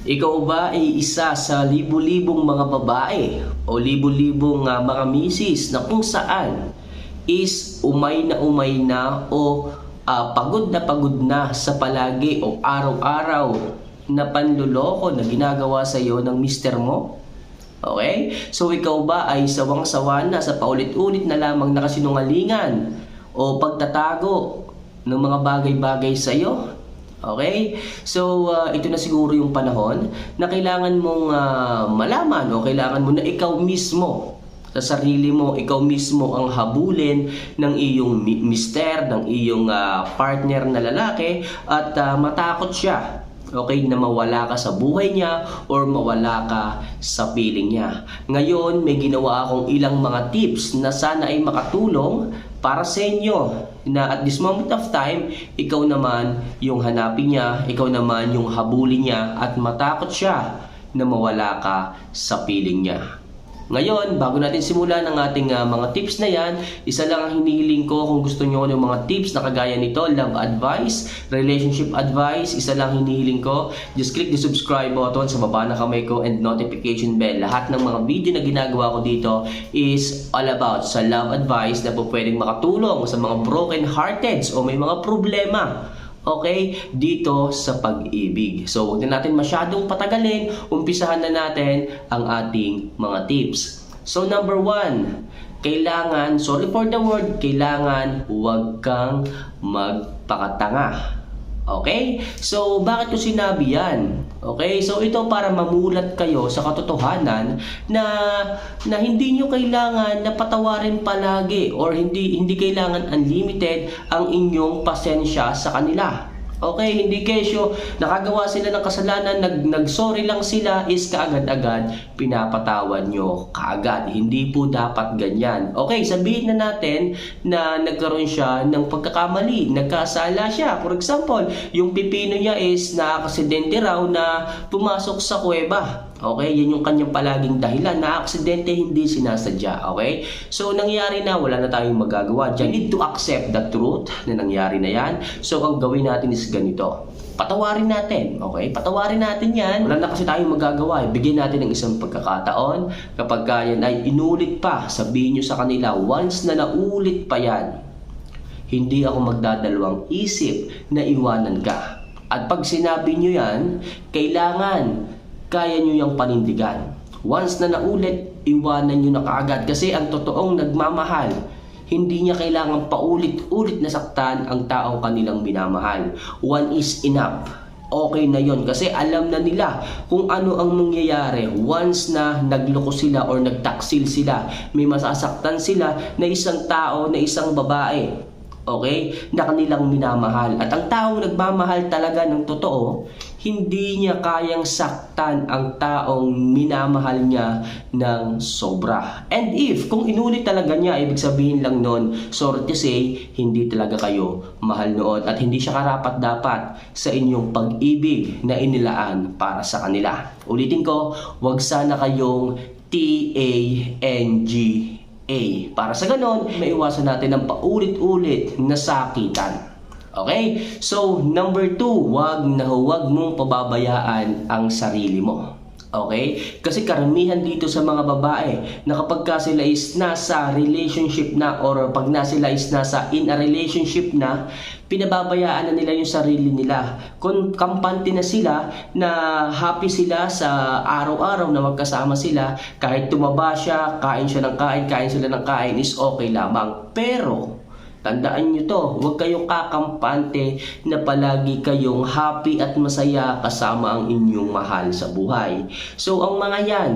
Ikaw ba ay isa sa libu-libong mga babae o libu-libong ah, mga misis na kung saan is umay na umay na o ah, pagod na pagod na sa palagi o araw-araw na panluloko na ginagawa sa iyo ng mister mo? Okay? So ikaw ba ay sawang-sawa na sa paulit-ulit na lamang na kasinungalingan o pagtatago ng mga bagay-bagay sa iyo? Okay? So, uh, ito na siguro yung panahon na kailangan mong uh, malaman o kailangan mo na ikaw mismo sa sarili mo, ikaw mismo ang habulin ng iyong mi- mister, ng iyong uh, partner na lalaki at uh, matakot siya okay, na mawala ka sa buhay niya or mawala ka sa piling niya. Ngayon, may ginawa akong ilang mga tips na sana ay makatulong para sa inyo na at this moment of time, ikaw naman yung hanapin niya, ikaw naman yung habulin niya at matakot siya na mawala ka sa piling niya. Ngayon, bago natin simulan ang ating ah, mga tips na yan, isa lang ang hinihiling ko kung gusto nyo ng mga tips na kagaya nito, love advice, relationship advice, isa lang hinihiling ko, just click the subscribe button sa baba ng kamay ko and notification bell. Lahat ng mga video na ginagawa ko dito is all about sa love advice na po pwedeng makatulong sa mga broken hearteds o may mga problema Okay? Dito sa pag-ibig. So, huwag na natin masyadong patagalin. Umpisahan na natin ang ating mga tips. So, number one, kailangan, sorry for the word, kailangan huwag kang magpakatanga. Okay? So, bakit ko sinabi yan? Okay? So, ito para mamulat kayo sa katotohanan na na hindi nyo kailangan na patawarin palagi or hindi hindi kailangan unlimited ang inyong pasensya sa kanila. Okay, hindi kesyo nakagawa sila ng kasalanan, nag nagsorry lang sila is kaagad-agad pinapatawad nyo kaagad. Hindi po dapat ganyan. Okay, sabihin na natin na nagkaroon siya ng pagkakamali, nagkasala siya. For example, yung pipino niya is nakaksidente raw na pumasok sa kuweba. Okay, yan yung kanyang palaging dahilan na aksidente hindi sinasadya. Okay? So, nangyari na, wala na tayong magagawa. Diyan, need to accept the truth na nangyari na yan. So, ang gawin natin is ganito. Patawarin natin, okay? Patawarin natin yan. Wala na kasi tayong magagawa. Bigyan natin ng isang pagkakataon. Kapag ka yan ay inulit pa, sabihin nyo sa kanila, once na naulit pa yan, hindi ako magdadalawang isip na iwanan ka. At pag sinabi nyo yan, kailangan kaya nyo yung panindigan. Once na naulit, iwanan nyo na kaagad. Kasi ang totoong nagmamahal, hindi niya kailangan paulit-ulit na saktan ang taong kanilang minamahal. One is enough. Okay na yon kasi alam na nila kung ano ang mangyayari once na nagloko sila or nagtaksil sila. May masasaktan sila na isang tao, na isang babae okay, na kanilang minamahal. At ang taong nagmamahal talaga ng totoo, hindi niya kayang saktan ang taong minamahal niya ng sobra. And if, kung inulit talaga niya, ibig sabihin lang nun, sorry to say, hindi talaga kayo mahal noon at hindi siya karapat dapat sa inyong pag-ibig na inilaan para sa kanila. Ulitin ko, wag sana kayong T-A-N-G-A. Para sa ganon, maiwasan natin ang paulit-ulit na sakitan. Okay? So, number two, wag na huwag mong pababayaan ang sarili mo. Okay? Kasi karamihan dito sa mga babae na kapag ka sila is nasa relationship na or pag na sila is nasa in a relationship na, pinababayaan na nila yung sarili nila. Kung kampante na sila na happy sila sa araw-araw na magkasama sila, kahit tumaba siya, kain siya ng kain, kain sila ng kain is okay lamang. Pero, Tandaan nyo to, huwag kayong kakampante na palagi kayong happy at masaya kasama ang inyong mahal sa buhay. So ang mga yan,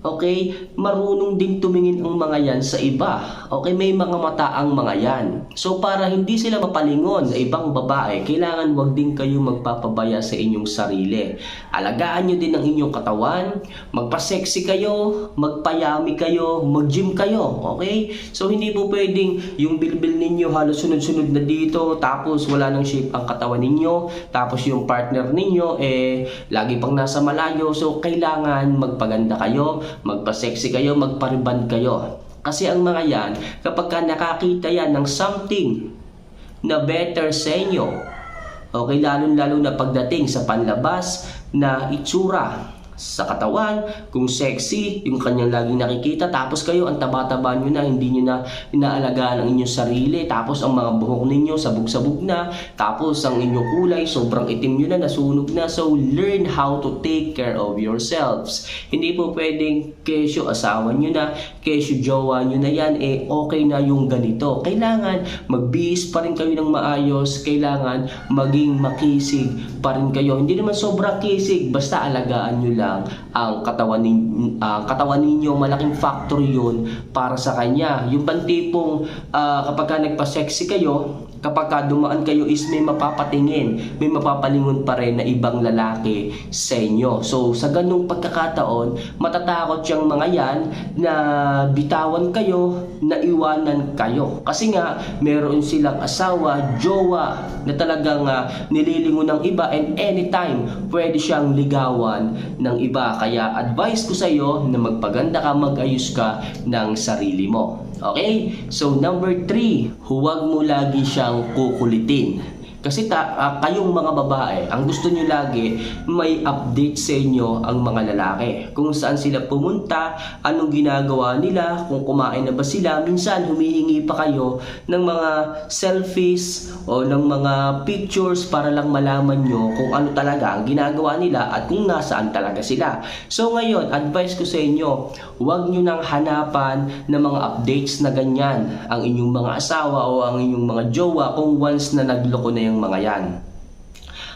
okay, marunong din tumingin ang mga yan sa iba. Okay, may mga mata ang mga yan. So para hindi sila mapalingon sa ibang babae, kailangan wag din kayo magpapabaya sa inyong sarili. Alagaan nyo din ang inyong katawan, magpa-sexy kayo, magpayami kayo, mag-gym kayo, okay? So hindi po pwedeng yung bilbil ninyo halos sunod-sunod na dito, tapos wala nang shape ang katawan ninyo, tapos yung partner ninyo eh lagi pang nasa malayo. So kailangan magpaganda kayo, magpa-sexy kayo, magpariban kayo. Kasi ang mga yan, kapag ka nakakita yan ng something na better sa inyo, Okay, lalo-lalo na pagdating sa panlabas, na itsura sa katawan, kung sexy, yung kanyang laging nakikita, tapos kayo ang taba-taba nyo na, hindi nyo na inaalagaan ang inyong sarili, tapos ang mga buhok ninyo sabog-sabog na, tapos ang inyong kulay sobrang itim nyo na, nasunog na, so learn how to take care of yourselves. Hindi po pwedeng kesyo asawa nyo na, kesyo jowa nyo na yan, eh okay na yung ganito. Kailangan magbihis pa rin kayo ng maayos, kailangan maging makisig pa rin kayo. Hindi naman sobrang kisig, basta alagaan nyo lang ang katawan, nin, ang katawan ninyo. Malaking factor yun para sa kanya. Yung bantipong ah, kapag ka nagpa-sexy kayo, kapag ka dumaan kayo is may mapapatingin, may mapapalingon pa rin na ibang lalaki sa inyo. So sa ganung pagkakataon, matatakot yung mga yan na bitawan kayo, na iwanan kayo. Kasi nga, meron silang asawa, jowa, na talagang ah, nililingon ng iba and anytime pwede siyang ligawan ng iba. Kaya advice ko sa iyo na magpaganda ka, magayos ka ng sarili mo. Okay? So number three, huwag mo lagi siyang kukulitin. Kasi ta, ah, kayong mga babae, ang gusto nyo lagi, may update sa inyo ang mga lalaki. Kung saan sila pumunta, anong ginagawa nila, kung kumain na ba sila. Minsan, humihingi pa kayo ng mga selfies o ng mga pictures para lang malaman nyo kung ano talaga ang ginagawa nila at kung nasaan talaga sila. So ngayon, advice ko sa inyo, huwag nyo nang hanapan ng mga updates na ganyan ang inyong mga asawa o ang inyong mga jowa kung once na nagloko na yung mga yan.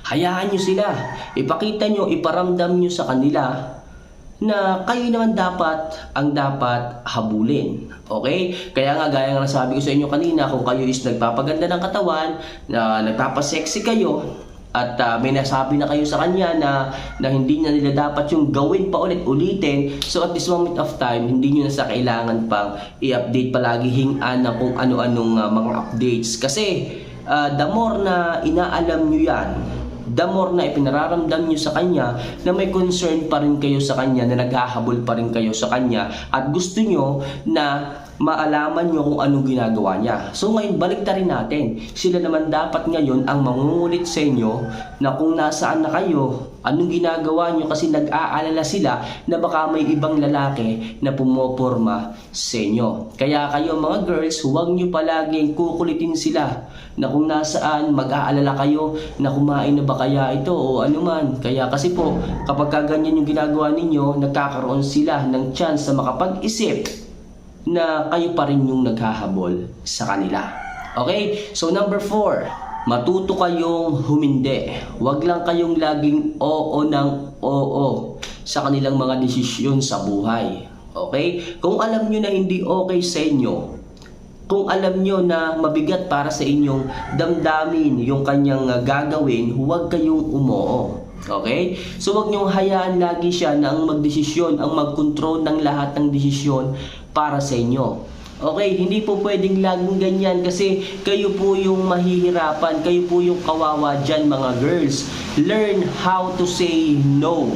Hayaan nyo sila. Ipakita nyo, iparamdam nyo sa kanila na kayo naman dapat ang dapat habulin. Okay? Kaya nga gaya nga sabi ko sa inyo kanina, kung kayo is nagpapaganda ng katawan, na nagpapasexy kayo, at ah, may nasabi na kayo sa kanya na, na hindi na nila dapat yung gawin pa ulit ulitin so at this moment of time hindi nyo na sa kailangan pang i-update palagi hingan na kung ano-anong ah, mga updates kasi ah, the more na inaalam nyo yan the more na ipinararamdam nyo sa kanya na may concern pa rin kayo sa kanya, na naghahabol pa rin kayo sa kanya. At gusto nyo na maalaman nyo kung anong ginagawa niya. So ngayon, balik rin natin. Sila naman dapat ngayon ang mangungulit sa inyo na kung nasaan na kayo, anong ginagawa nyo kasi nag-aalala sila na baka may ibang lalaki na pumoporma sa inyo. Kaya kayo mga girls, huwag nyo palaging kukulitin sila na kung nasaan mag-aalala kayo na kumain na ba kaya ito o ano man. Kaya kasi po, kapag ka ganyan yung ginagawa ninyo, nagkakaroon sila ng chance na makapag-isip na kayo pa rin yung naghahabol sa kanila. Okay? So number four, matuto kayong humindi. Huwag lang kayong laging oo ng oo sa kanilang mga desisyon sa buhay. Okay? Kung alam nyo na hindi okay sa inyo, kung alam nyo na mabigat para sa inyong damdamin yung kanyang uh, gagawin, huwag kayong umoo. Okay? So wag niyong hayaan lagi siya na ang magdesisyon, ang magkontrol ng lahat ng desisyon para sa inyo. Okay, hindi po pwedeng laging ganyan kasi kayo po yung mahihirapan, kayo po yung kawawa dyan mga girls. Learn how to say no.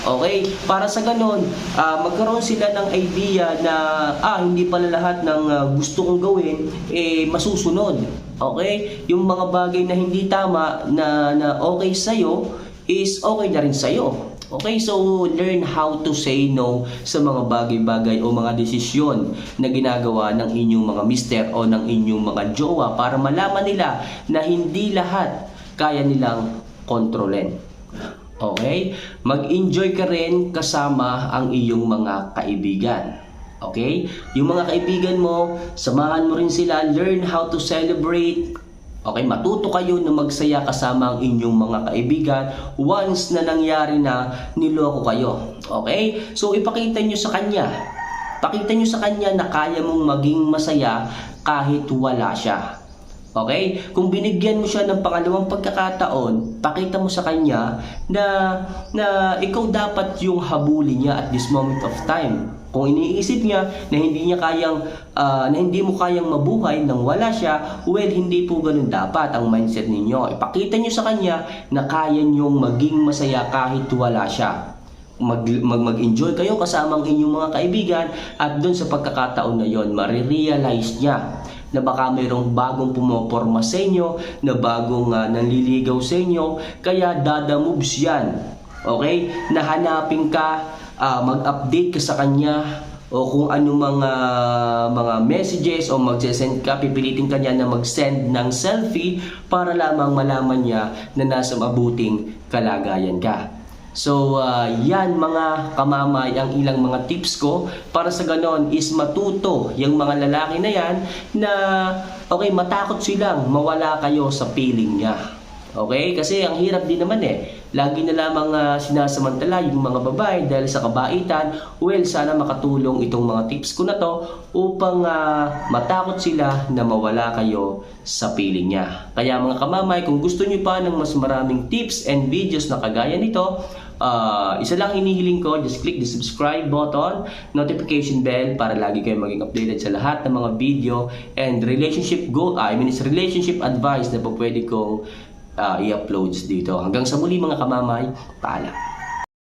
Okay? Para sa ganon, ah, magkaroon sila ng idea na ah, hindi pala lahat ng ah, gusto kong gawin eh masusunod. Okay? Yung mga bagay na hindi tama na, na okay sa'yo is okay na rin sa'yo. Okay, so learn how to say no sa mga bagay-bagay o mga desisyon na ginagawa ng inyong mga mister o ng inyong mga jowa para malaman nila na hindi lahat kaya nilang kontrolin. Okay? Mag-enjoy ka rin kasama ang iyong mga kaibigan. Okay? Yung mga kaibigan mo, samahan mo rin sila, learn how to celebrate. Okay, matuto kayo na magsaya kasama ang inyong mga kaibigan once na nangyari na niloko kayo. Okay? So ipakita nyo sa kanya. Pakita nyo sa kanya na kaya mong maging masaya kahit wala siya. Okay? Kung binigyan mo siya ng pangalawang pagkakataon, pakita mo sa kanya na na ikaw dapat yung habulin niya at this moment of time. Kung iniisip niya na hindi niya kayang ah, na hindi mo kayang mabuhay nang wala siya, well hindi po ganun dapat ang mindset ninyo. Ipakita niyo sa kanya na kaya niyong maging masaya kahit wala siya mag, mag, mag-enjoy kayo kasama ang inyong mga kaibigan at doon sa pagkakataon na yon marirealize niya na baka mayroong bagong pumoporma sa inyo, na bagong uh, nanliligaw sa inyo, kaya dada moves yan Okay? Nahanapin ka, ah, mag-update ka sa kanya, o kung ano mga mga messages o mag-send ka, pipilitin ka niya na mag-send ng selfie para lamang malaman niya na nasa mabuting kalagayan ka. So, ah, yan mga kamamay ang ilang mga tips ko para sa ganon is matuto yung mga lalaki na yan na okay, matakot silang mawala kayo sa piling niya. Okay? Kasi ang hirap din naman eh. Lagi na lamang ah, sinasamantala yung mga babae dahil sa kabaitan. Well, sana makatulong itong mga tips ko na to upang ah, matakot sila na mawala kayo sa piling niya. Kaya mga kamamay, kung gusto niyo pa ng mas maraming tips and videos na kagaya nito, ah, isa lang hinihiling ko, just click the subscribe button, notification bell para lagi kayo maging updated sa lahat ng mga video and relationship goal, I mean, is relationship advice na po pwede kong ah, i-uploads dito. Hanggang sa muli mga kamamay, paalam.